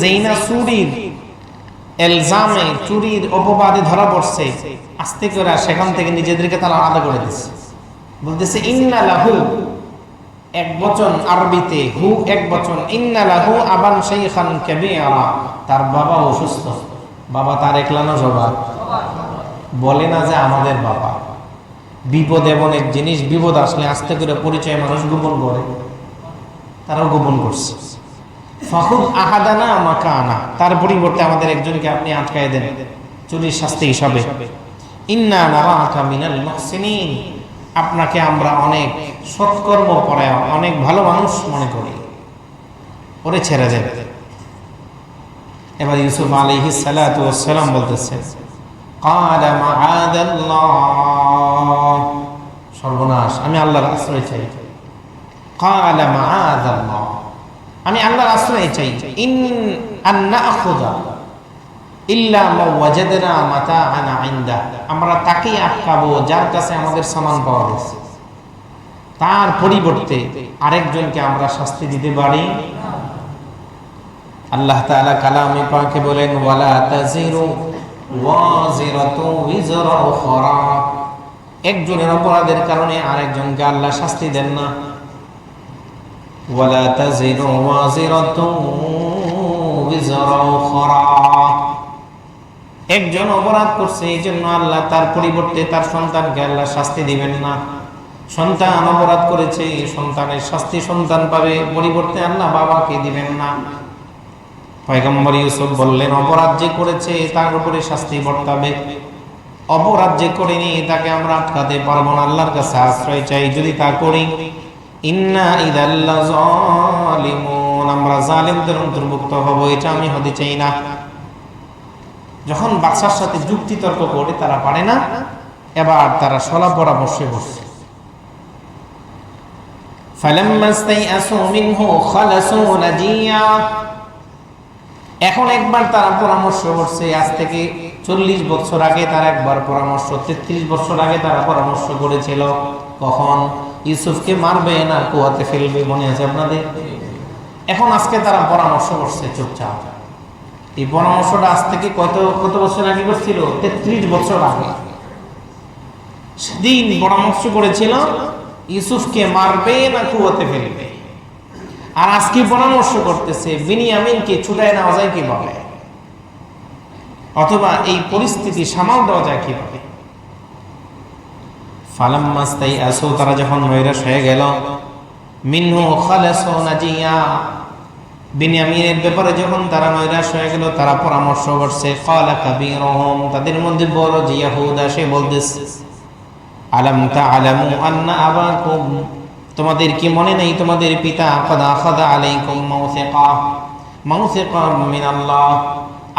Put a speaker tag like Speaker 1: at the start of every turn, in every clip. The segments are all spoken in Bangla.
Speaker 1: যেইনা চুরির, এলজামে চুরির অপবাদে ধরা পড়ছে। আস্তে করে সেখান থেকে নিজেদেরকে তারা আলাদা করে দিচ্ছে বলতেছে, ইন্না লাহু, এক বচন আরবিতে, হু এক বচন, ইন্না লাহু আবান শাইখান কাবীরা তার বাবা অসুস্থ। বাবা তার একলানো জবাব বলে না যে আমাদের বাবা। বিপদ এমন এক জিনিস, বিপদ আসলে আস্তে করে পরিচয় মানুষ গোপন করে। তারাও গোপন করছে। ফাহুদ আহাদানা আমাকা আনা তার পরিবর্তে আমাদের একজনকে আপনি আটকায় দেন চুরির শাস্তি হিসাবে ইন্না নারাকা মিনাল মুহসিনিন আপনাকে আমরা অনেক সৎকর্ম পরায়ণ অনেক ভালো মানুষ মনে করি ওরে ছেড়ে দেন এবার ইউসুফ আলাইহিস সালাতু ওয়াস সালাম বলতেছেন قال معاذ الله সর্বনাশ আমি আল্লাহর আশ্রয় চাই قال معاذ الله আমি আল্লাহর আশ্রয় চাই। ইন আন নাখুদা ইল্লা মা ওয়াজাদনা মাতাআনা ইনদা। আমরা তাকেই আটকাবো যার কাছে আমাদের সামান পাওয়া গেছে। তার পরিবর্তে আরেকজনকে আমরা শাস্তি দিতে পারি। আল্লাহ তাআলা কালামে পাকে বলেন, ওয়ালা তাজিরু ওয়াজিরাতু উখরা। একজনের অপরাধের কারণে আরেকজনকে আল্লাহ শাস্তি দেন না। ওয়ালা তাজিরু ওয়াজিরাতু উইজরা উখরা একজন অপরাধ করছে, এই জন্য আল্লাহ তার পরিবর্তে তার সন্তানকে আল্লাহ শাস্তি দিবেন না। সন্তান অপরাধ করেছে এই সন্তানের শাস্তি সন্তান পাবে, পরিবর্তে আল্লাহ বাবাকে দিবেন না। পয়গম্বর ইউসুফ বললেন, অপরাধ যে করেছে, তার উপরে শাস্তি বর্তাবে। অপরাধ যে করিনি, তাকে আমরা আটকাতে পারব না। আল্লাহর কাছে আশ্রয় চাই। যদি তা করি আমরা জালিমদের অন্তর্ভুক্ত হব, এটা আমি হতে চাই না। যখন বাদশার সাথে যুক্তি তর্ক করে, তারা পারে না, এবার তারা সলা পরামর্শে বসছে। এখন একবার তারা পরামর্শ করছে, আজ থেকে চল্লিশ বছর আগে তারা একবার পরামর্শ, তেত্রিশ বছর আগে তারা পরামর্শ করেছিল। কখন? ইউসুফকে মারবে না, কুয়াতে ফেলবে, মনে আছে আপনাদের? এখন আজকে তারা পরামর্শ করছে চুপচাপ। এই পরামর্শটা আজ থেকে কত কত বছর আগে করছিল? তেত্রিশ বছর আগে। সেদিন পরামর্শ করেছিল, ইউসুফকে মারবে না, কুয়াতে ফেলবে। আর আজকে পরামর্শ করতেছে? বিনিয়ামিনকে ছুটায় নেওয়া যায় কীভাবে? অথবা এই পরিস্থিতি সামাল দেওয়া যায় কীভাবে? ফালাম মাস্তাই আসো, তারা যখন নৈরাশ হয়ে গেল, মিনহু খালাসু নাজিয়া। বিনিয়ামিনের ব্যাপারে যখন তারা নৈরাশ হয়ে গেল, তারা পরামর্শ করছে, কালা কাবীরুহুম তাদের মধ্যে বড় যে ইয়াহুদা সে বলতেছে, আলাম তাআলামু আন্না আবাকুম তোমাদের কি মনে নেই? তোমাদের পিতা, কদ আখাযা আলাইকুম মাউসিকা মাউসিকা মিন আল্লাহ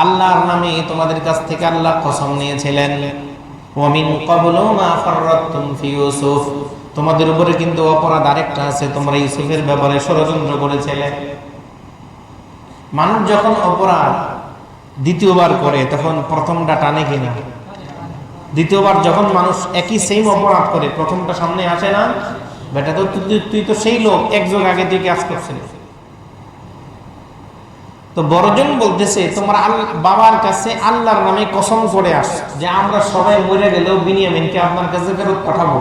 Speaker 1: আল্লাহর নামে তোমাদের কাছ থেকে আল্লাহ কসম নিয়েছিলেন। তোমাদের উপরে কিন্তু অপরাধ আরেকটা আছে, তোমরা ইউসুফের ব্যাপারে ষড়যন্ত্র করেছিলে। মানুষ যখন অপরাধ দ্বিতীয়বার করে, তখন প্রথমটা টানে কিনা? দ্বিতীয়বার যখন মানুষ একই সেম অপরাধ করে, প্রথমটা সামনে আসে না? বেটা, তো তুই তো সেই লোক এক যুগ আগে তুই কাজ করছিস তো বড়জন বলতেছে, তোমরা বাবার কাছে আল্লাহর নামে কসম করে আস যে আমরা সবাই মরে গেলেও বিনিয়ামিনকে আপনার কাছে ফেরত পাঠাবো।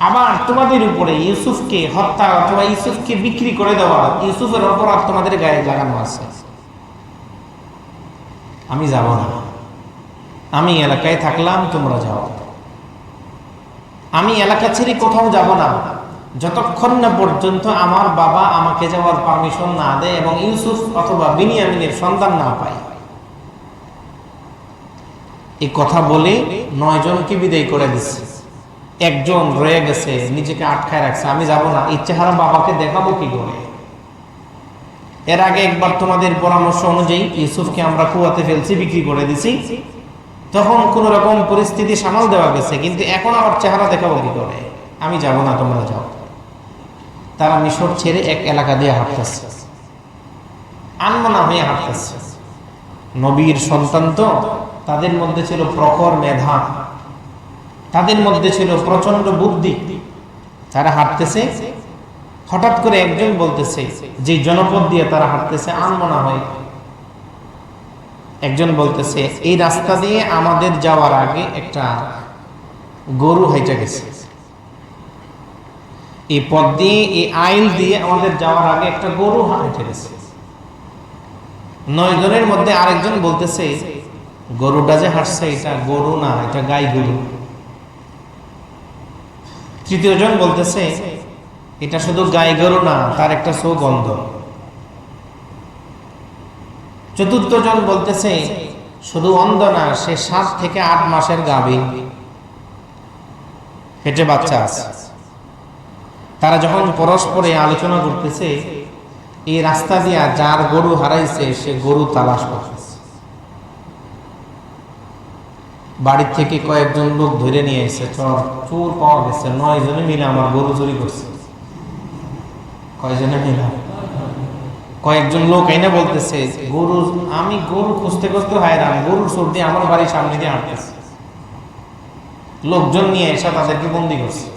Speaker 1: আবার তোমাদের উপরে ইউসুফকে হত্যা, অথবা ইউসুফকে বিক্রি করে দেওয়া, ইউসুফের অপরাধ তোমাদের গায়ে লাগানো আছে। আমি যাব না। আমি এলাকায় থাকলাম, তোমরা যাও। আমি এলাকা ছেড়ে কোথাও যাব না। যতক্ষণ না পর্যন্ত আমার বাবা আমাকে যাওয়ার পারমিশন না দেয় এবং ইউসুফ অথবা বিনিয়ামিনের সন্তান না পায়। এই কথা বলে নয় জনকে বিদায় করে দিচ্ছে একজন রয়ে গেছে, নিজেকে আটকায় রাখছে। আমি যাব না ইচ্ছেহারা বাবাকে দেখাবো কি করে? এর আগে একবার তোমাদের পরামর্শ অনুযায়ী ইউসুফকে আমরা কুয়াতে ফেলছি, বিক্রি করে দিছি। তখন কোন রকম পরিস্থিতি সামাল দেওয়া গেছে, কিন্তু এখন আবার চেহারা দেখাবো কি করে? আমি যাব না, তোমরা যাও। তারা মিশর ছেড়ে এক এলাকা দিয়ে হাঁটতেছে। আনমনা হয়ে হাঁটতেছে। নবীর সন্তান তো তাদের মধ্যে ছিল প্রখর মেধা, তাদের মধ্যে ছিল প্রচণ্ড বুদ্ধি। তারা হাঁটতেছে, হঠাৎ করে একজন বলতেছে, যে জনপদ দিয়ে তারা হাঁটতেছে, আনমনা হয়। একজন বলতেছে, এই রাস্তা দিয়ে আমাদের যাওয়ার আগে একটা গরু হাইটা গেছে। এই পথ দিয়ে, এই আইল দিয়ে আমাদের যাওয়ার আগে একটা গরু হাইটে গেছে নয় জনের মধ্যে আরেকজন বলতেছে, গরুটা যে হাঁটছে, এটা গরু না, এটা গাই গরু। তৃতীয় জন বলতেছে, এটা শুধু গাই গরু না, তার একটা সুগন্ধ। চতুর্থ জন বলতেছে, শুধু অন্ধ না, সে সাত থেকে আট মাসের গাভী। হেঁটে বাচ্চা আছে। তারা যখন পরস্পরে আলোচনা করতেছে, এই রাস্তা দিয়া যার গরু হারাইছে, সে গরু তালাশ করতেছে। বাড়ির থেকে কয়েকজন লোক ধরে নিয়ে এসে চোর চোর পাওয়া গেছে, নয় জনে মিলে আমার গরু চুরি করছে। কয়জনে মিলে? কয়েকজন লোক এনে বলতেছে, গরু, আমি গরু খুঁজতে খুঁজতে হায়রান গরুর চোর দিয়ে আমার বাড়ির সামনে দিয়ে হাঁটতেছে। লোকজন নিয়ে এসে তাদেরকে বন্দি করছে।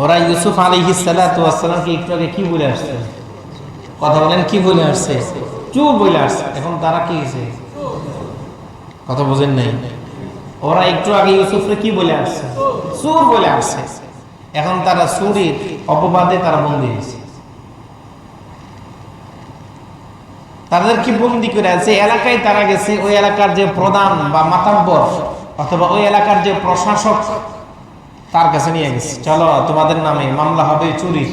Speaker 1: ওরা ইউসুফ আলী সালাতামকে একটু আগে কি বলে আসছে? কথা বলেন, কি বলে আসছে? চুপ বলে আসছে। এখন তারা কি হয়েছে? কথা বোঝেন নাই। ওরা একটু আগে ইউসুফরে কি বলে আসছে? চুর বলে আসছে। এখন তারা চুরির অপবাদে তারা বন্দি হয়েছে। তাদের কি বন্দি করে আছে? এলাকায় তারা গেছে, ওই এলাকার যে প্রধান বা মাতাব্বর অথবা ওই এলাকার যে প্রশাসক তার কাছে নিয়ে গেছে। চলো, তোমাদের নামে মামলা হবে চুরি।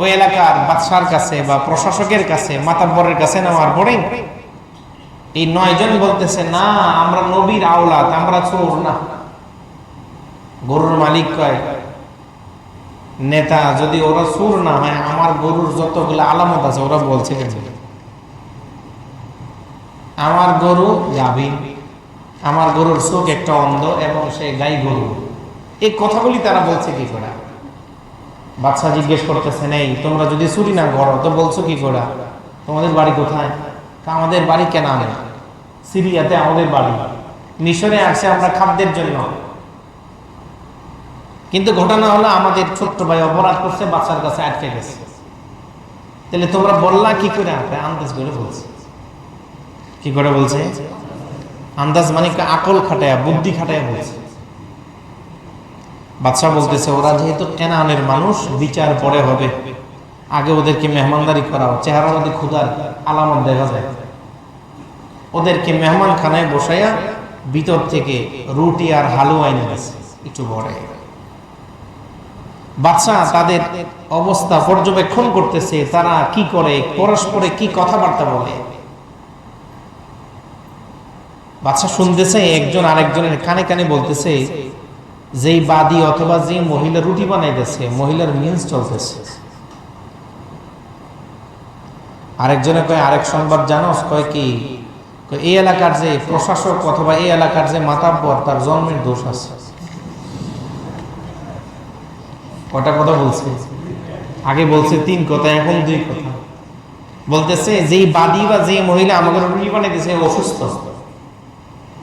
Speaker 1: ওই এলাকার বাদশার কাছে বা প্রশাসকের কাছে, মাতাব্বরের কাছে নেওয়ার পরে এই নয়জন বলতেছে, না, আমরা নবীর আওলাদ, আমরা চোর না। গরুর মালিক কয়, নেতা, যদি ওরা সুর না হয়, আমার গরুর যতগুলো আলামত আছে, ওরা বলছে আমার গরু গাভী। আমার গরুর চোখ একটা অন্ধ এবং সে গাই গরু। এই কথাগুলি তারা বলছে কি করে? বাচ্চা জিজ্ঞেস করতেছে, নেই, তোমরা যদি চুরি না করো, তো বলছো কি করে? তোমাদের বাড়ি কোথায়? তা আমাদের বাড়ি কেন আনে সিরিয়াতে আমাদের বাড়ি। মিশরে আসে আমরা খাদ্যের জন্য। কিন্তু ঘটনা হলো, আমাদের ছোট্ট ভাই অপরাধ করছে বাচ্চার কাছে আটকে গেছে। তাহলে তোমরা বললা কি করে আনতে আন্দাজ করে বলছে। কি করে বলছে? আন্দাজ মানে আকল খাটায়া, বুদ্ধি খাটায়া বলছে। বাদশাহ বলতেছে, ওরা যেহেতু কেনানের মানুষ, বিচার পরে হবে। আগে ওদেরকে মেহমানদারি করাও চেহারা মধ্যে ক্ষুদার আলামত দেখা যায়। ওদেরকে মেহমান খানায় বসাইয়া ভিতর থেকে রুটি আর হালুয়া এনে গেছে একটু বড় বাচ্চা তাদের অবস্থা পর্যবেক্ষণ করতেছে, তারা কি করে, পরস্পরে কি কথাবার্তা বলে? বাচ্চা শুনতেছে, একজন আরেকজনের কানে কানে বলতেছে, যেই বাদী অথবা যে মহিলা রুটি বানাইতেছে, মহিলার মিন্স চলতেছে। আরেকজনে কয়, আরেক সংবাদ জানোস? কয়, কি? এই এলাকার যে প্রশাসক অথবা এই এলাকার যে মাতাব্বর, তার জন্মের দোষ আছে। কটা কথা বলছে? আগে বলছে তিন কথা, এখন দুই কথা। বলতেছে, যেই বাদী বা যে মহিলা আমাদের রুটি বানাইতেছে অসুস্থ।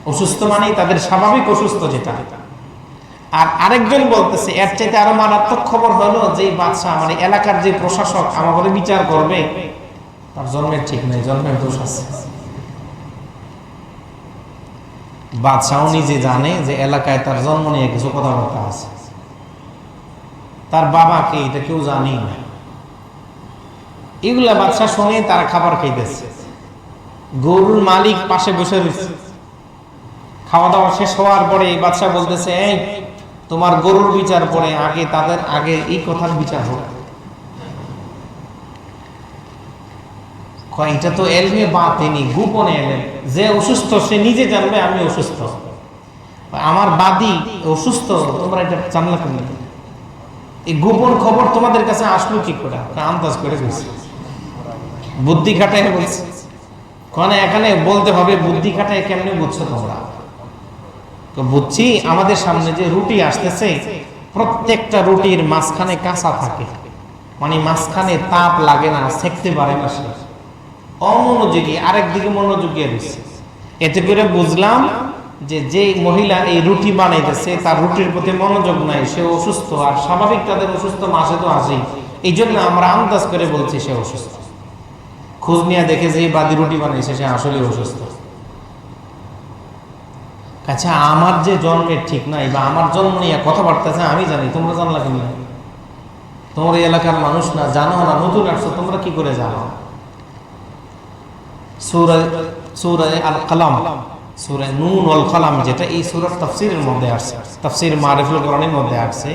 Speaker 1: অসুস্থ মানেই তাদের স্বাভাবিক অসুস্থ যেটা। আর আরেকজন বলতেছে, এর চাইতে আরও মারাত্মক খবর হলো যে বাদশাহ মানে এলাকার যে প্রশাসক আমাকে বিচার করবে, তার জন্মের ঠিক নেই, জন্মের দোষ আছে। বাদশাহ নিজে জানে যে এলাকায় তার জন্ম নিয়ে কিছু কথাবার্তা আছে। তার বাবাকে এটা কেউ জানি না। এগুলা বাদশাহ শুনে তারা খাবার খাইতেছে। গরুর মালিক পাশে বসে রয়েছে খাওয়া দাওয়া শেষ হওয়ার পরে বাদশাহ বলতেছে, এই, তোমার গরুর বিচার পরে আগে তাদের, আগে এই কথার বিচার হোক। এটা তো এলমে বা তিনি গোপনে এলেন। যে অসুস্থ, সে নিজে জানবে আমি অসুস্থ। আমার বাদী অসুস্থ, তোমরা এটা জানলা কেন এই গোপন খবর তোমাদের কাছে আসলো কি করে? আন্দাজ করে গেছে বুদ্ধি খাটায় বলছে। কারণ এখানে বলতে হবে, বুদ্ধি খাটায় কেমনি বুঝছ তোমরা? তো বুঝছি আমাদের সামনে যে রুটি আসতেছে, প্রত্যেকটা রুটির মাঝখানে কাঁচা থাকে। মানে মাঝখানে তাপ লাগে না, সেকতে পারে না সে। অমনোযোগী, আরেক দিকে মনোযোগী রয়েছে। এতে করে বুঝলাম যে যে মহিলা এই রুটি বানাইতেছে, তার রুটির প্রতি মনোযোগ নাই, সে অসুস্থ। আর স্বাভাবিক তাদের অসুস্থ মাসে তো আসেই। এই জন্য আমরা আন্দাজ করে বলছি সে অসুস্থ। খোঁজ নিয়ে দেখে যে বাদি রুটি বানাইছে, সে আসলে অসুস্থ। আচ্ছা আমার যে জন্মের ঠিক নাই বা আমার জন্ম নিয়ে কথাবার্তা আছে আমি জানি, তোমরা জানলা কেন? তোমার এই এলাকার মানুষ না, জানো না, নতুন আসছো, তোমরা কি করে জানো? সুরায় সুরায় আল কালাম সুরায় নুন অল কালাম যেটা এই সুরার তাফসিরের মধ্যে আসছে, তফসির মারিফুল কোরআনের মধ্যে আসছে।